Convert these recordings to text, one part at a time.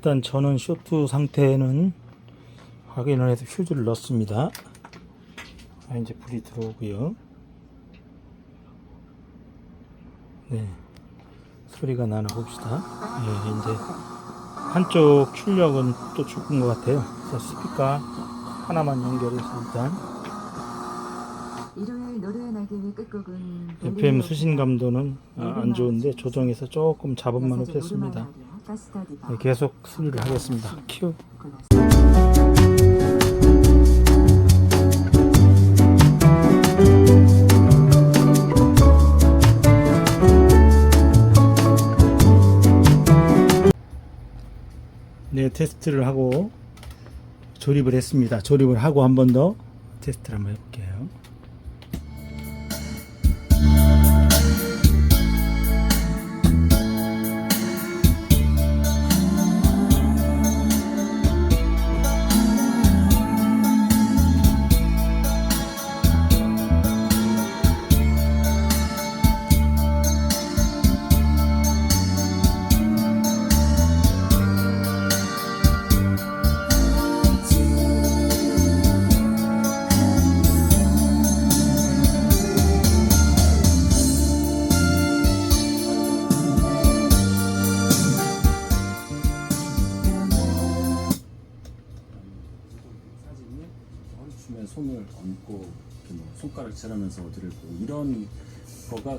일단 저는 쇼트 상태는 확인을 해서 휴즈를 넣습니다. 아, 이제 불이 들어오고요. 네. 소리가 나나 봅시다. 예, 이제 한쪽 출력은 또 죽은 것 같아요. 그래서 스피커 하나만 연결해서 일단 일요일 노래의 날개의 끝곡은 FM 수신 감도는 아, 안 좋은데 조정해서 조금 잡음만 없앴습니다. 네, 계속 수리를 하겠습니다. 큐. 네, 테스트를 하고 조립을 했습니다. 조립을 하고 한 번 더 테스트를 한번 해볼게요. 손을 얹고 이렇게 뭐 손가락 질하면서 들고 이런 거가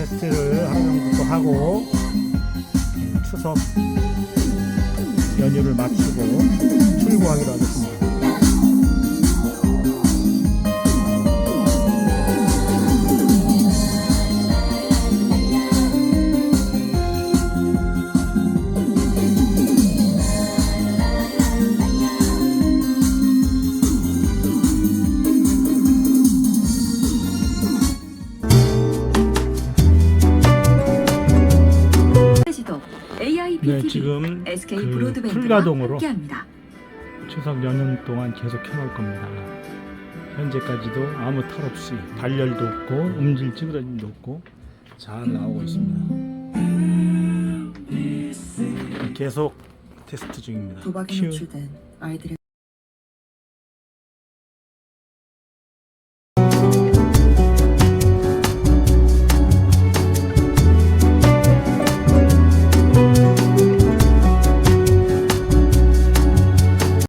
테스트를 정도 또 하고 음, 추석 연휴를 마치고 출고하기로 하겠 AIP 네, 지금 SK 그 풀가동으로. 추석 연휴 동안 계속 해볼 겁니다. 현재까지도 아무 탈 없이 발열도 없고 음질 찌그러짐도 없고 잘 나오고 있습니다. 계속 테스트 중입니다. 도박에 큐. 노출된 아이들의